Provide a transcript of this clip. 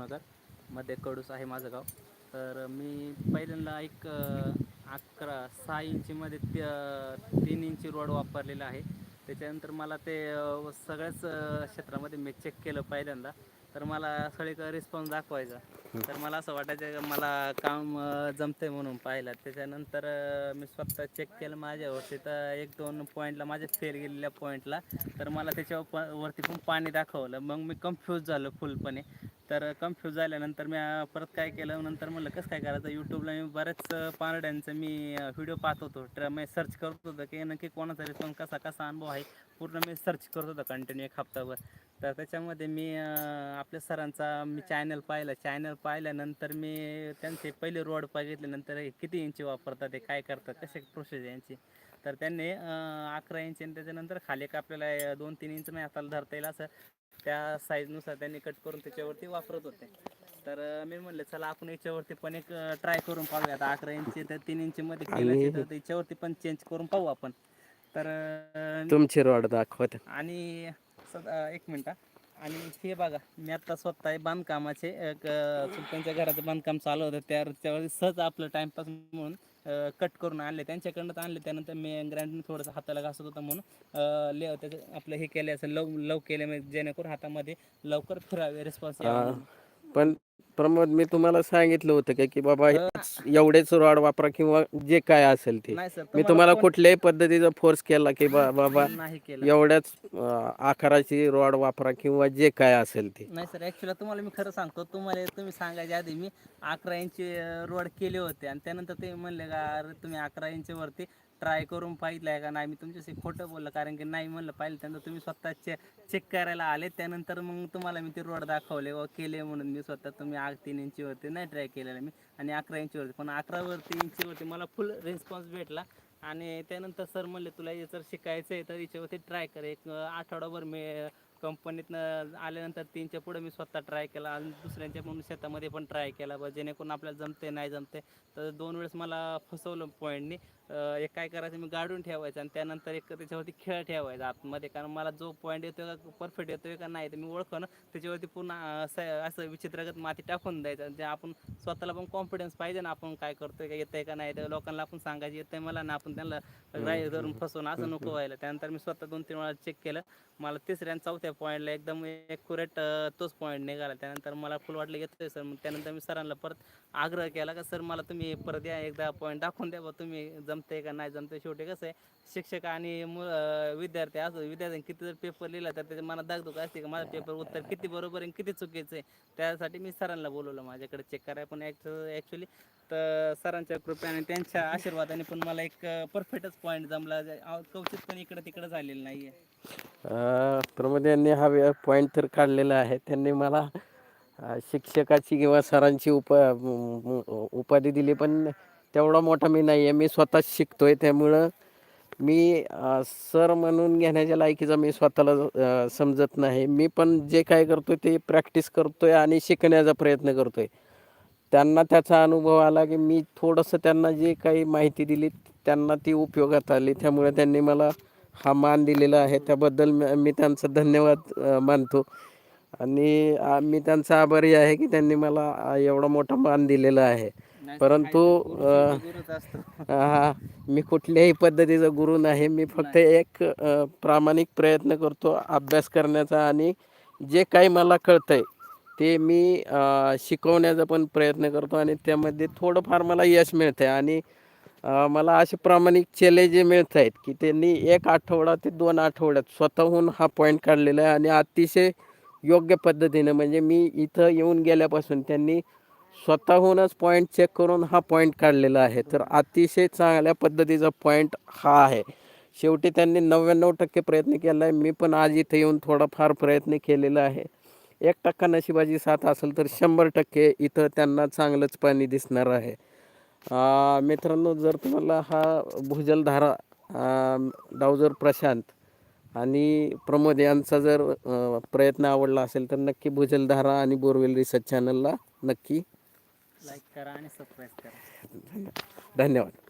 शिवनगरमध्ये कडूस आहे माझं गाव. तर मी पहिल्यांदा एक अकरा सहा इंचीमध्ये ते, तीन इंची रोड वापरलेला आहे. त्याच्यानंतर मला ते सगळ्याच क्षेत्रामध्ये मी चेक केलं पहिल्यांदा. तर मला सगळीकडे रिस्पॉन्स दाखवायचा. तर मला असं वाटायचं का मला काम जमतंय म्हणून पाहिलं. त्याच्यानंतर मी स्वतः चेक केलं माझ्यावरती. तर एक दोन पॉईंटला माझ्या फेल गेलेल्या पॉईंटला तर मला त्याच्यावर प- वरती पण पाणी दाखवलं. मग मी कन्फ्यूज झालो फुलपणे तर कन्फ्यूज झाल्यानंतर मी परत काय केलं? नंतर म्हणलं कसं काय करायचं? यूट्यूबला मी बऱ्याच पारड्यांचं मी व्हिडिओ पाहत होतो. ट्र मी सर्च करत होतो की नक्की कोणाचा रिस्पॉन्स कसा कसा अनुभव आहे? पूर्ण मी सर्च करत होतो कंटिन्यू एक हप्ताभर. तर त्याच्यामध्ये मी आपल्या सरांचा मी चॅनल पाहिलं. चॅनल पाहिल्यानंतर मी त्यांचे पहिले रोड बघितल्यानंतर हे किती इंची वापरतात ते काय करतात कसे प्रोसेस यांची. तर त्यांनी अकरा इंच आणि त्याच्यानंतर खाली एक आपल्याला दोन तीन इंच नाही हाताला धरता येईल असं त्या साईजनुसार त्यांनी कट करून त्याच्यावरती वापरत होते. तर मी म्हणलं चला आपण याच्यावरती पण एक ट्राय करून पाहूया आता अकरा इंची तर तीन इंचमध्ये केलं तर त्याच्यावरती पण चेंज करून पाहू आपण. तर तुमची रॉड दाखवत. आणि सद- एक मिनटा आणि हे बघा मी आता स्वतः बांधकामाचे एक, अ, घराचं बांधकाम चालू होतं. त्या त्यावेळी सहज आपलं टाइमपास म्हणून कट करून आणले. त्यांच्याकडनं तर आणले. त्यानंतर मी ग्राइंडर थोडंसं हाताला घासत होतं म्हणून ले त्याचं आपलं हे केले असं लव लव केले. म्हणजे जेणेकरून हातामध्ये लवकर फिरावे रिस्पॉन्स पण प्रमोद मी तुम्हाला सांगितलं होतं का की बाबा हेच- एवढेच रॉड वापरा किंवा जे काय असेल ते. नाही सर मी तुम्हाला कुठल्याही पद्धतीचा फोर्स केला की बा- बाबा नाही केलं. एवढ्याच अं, आकाराची रॉड वापरा किंवा जे काय असेल ते. नाही सर ॲक्च्युली तुम्हाला मी खरं सांगतो तुम्हाला तुम्ही सांगायच्या आधी मी अकरा इंची रोड केले होते आणि त्यानंतर ते म्हणले का अरे तुम्ही अकरा इंचवरती ट्राय करून पाहिलं का? नाही मी तुमच्याशी खोटं बोललं कारण की नाही म्हणलं पाहिलं त्यानंतर तुम्ही स्वतः चेक करायला आले त्यानंतर मग तुम्हाला मी ते रोड दाखवले व केले म्हणून मी स्वतः मी आग तीन इंचीवरती नाही ट्राय केलेलं मी. आणि अकरा इंचीवरती पण अकरावरती इंचीवरती मला फुल रिस्पॉन्स भेटला. आणि त्यानंतर सर म्हणले तुला हे जर शिकायचं आहे तर याच्यावरती ट्राय कर. एक आठवडाभर मी कंपनीतनं आल्यानंतर तीनच्या पुढे मी स्वतः ट्राय केला आणि दुसऱ्यांच्या म्हणून शेतामध्ये पण ट्राय केला. बा जेणेकरून आपल्याला जमते नाही जमते तर दोन वेळेस मला फसवलं पॉईंटनी एक काय करायचं मी गाडून ठेवायचं आणि त्यानंतर एक त्याच्यावरती खेळ ठेवायचा आतमध्ये. कारण मला जो पॉईंट येतो का परफेक्ट येतोय का नाही ते मी ओळखणं त्याच्यावरती पुन्हा असं असं विचित्रगत माती टाकून द्यायचं. जे आपण स्वतःला पण कॉन्फिडन्स पाहिजे ना आपण काय करतोय का येतंय का नाही तर लोकांना आपण सांगायचं येतंय मला ना आपण त्यांना राय धरून फसवून असं नको व्हायला. त्यानंतर मी स्वतः दोन तीन वेळा चेक केलं. मला तिसऱ्या आणि चौथ्या पॉईंटला एकदम ॲक्युरेट तोच पॉईंट निघाला. त्यानंतर मला फुल वाटलं येतोय सर मग त्यानंतर मी सरांना परत आग्रह केला का सर मला तुम्ही परत या एकदा पॉईंट दाखवून द्या बा तुम्ही जमते का नाही जमते शेवटी कसं आहे शिक्षक आणि मु विद्यार्थी असो विद्यार्थ्यांनी किती जर पेपर लिहिला तर त्याच्या मनात दागदुख असते का माझं पेपर उत्तर किती बरोबर आहे आणि किती चुकीचं आहे? त्यासाठी मी सरांना बोलवलं माझ्याकडे चेक करायला पण ॲक्च्युली तर सरांच्या कृपेने आणि त्यांच्या आशीर्वादाने पण मला एक परफेक्टच पॉईंट जमला. जे- कवचित पण इकडं तिकडं झालेलं नाही आहे प्रमोद यांनी हा पॉईंट तर काढलेला आहे. त्यांनी मला शिक्षकाची किंवा सरांची उप उपाधी दिली पण तेवढा मोठा मी नाही आहे मी स्वतःच आहे त्यामुळं मी सर म्हणून घेण्याच्या लायकीचा मी स्वतःला समजत नाही. मी पण जे काय करतो ते प्रॅक्टिस करतो आहे आणि शिकण्याचा प्रयत्न करतो आहे त्यांना त्याचा अनुभव आला की मी थोडंसं त्यांना जे काही माहिती दिली त्यांना ती उपयोगात आली. त्यामुळे त्यांनी मला हा मान दिलेला आहे. त्याबद्दल मी त्यांचा धन्यवाद मानतो. आणि मी त्यांचा आभारी आहे की त्यांनी मला एवढा मोठा मान दिलेला आहे. परंतु हा मी कुठल्याही पद्धतीचा गुरु नाही. मी फक्त एक प्रामाणिक प्रयत्न करतो अभ्यास करण्याचा आणि जे काही मला कळतंय ते मी शिकवण्याचा पण प्रयत्न करतो आणि त्यामध्ये थोडंफार मला यश मिळतंय. आणि मला असे प्रामाणिक चेले जे मिळत आहेत की त्यांनी एक आठवडा ते दोन आठवड्यात स्वतःहून हा पॉईंट काढलेला आहे आणि अतिशय योग्य पद्धतीनं म्हणजे मी इथं येऊन गेल्यापासून त्यांनी स्वतःहूनच पॉईंट चेक करून हा पॉईंट काढलेला आहे. तर अतिशय चांगल्या पद्धतीचा पॉईंट हा आहे. शेवटी त्यांनी नव्याण्णव टक्के प्रयत्न केला आहे. मी पण आज इथं येऊन थोडाफार प्रयत्न केलेला आहे. एक टक्का नशिबाची साथ असेल तर शंभर टक्के इथं त्यांना चांगलंच पाणी दिसणार आहे. मित्रांनो जर तुम्हाला हा भुजलधारा डावजर प्रशांत आणि प्रमोद यांचा जर प्रयत्न आवडला असेल तर नक्की भुजलधारा आणि बोरवेल रिसर्च चॅनलला नक्की लाईक करा आणि सबस्क्राईब करा. धन्यवाद.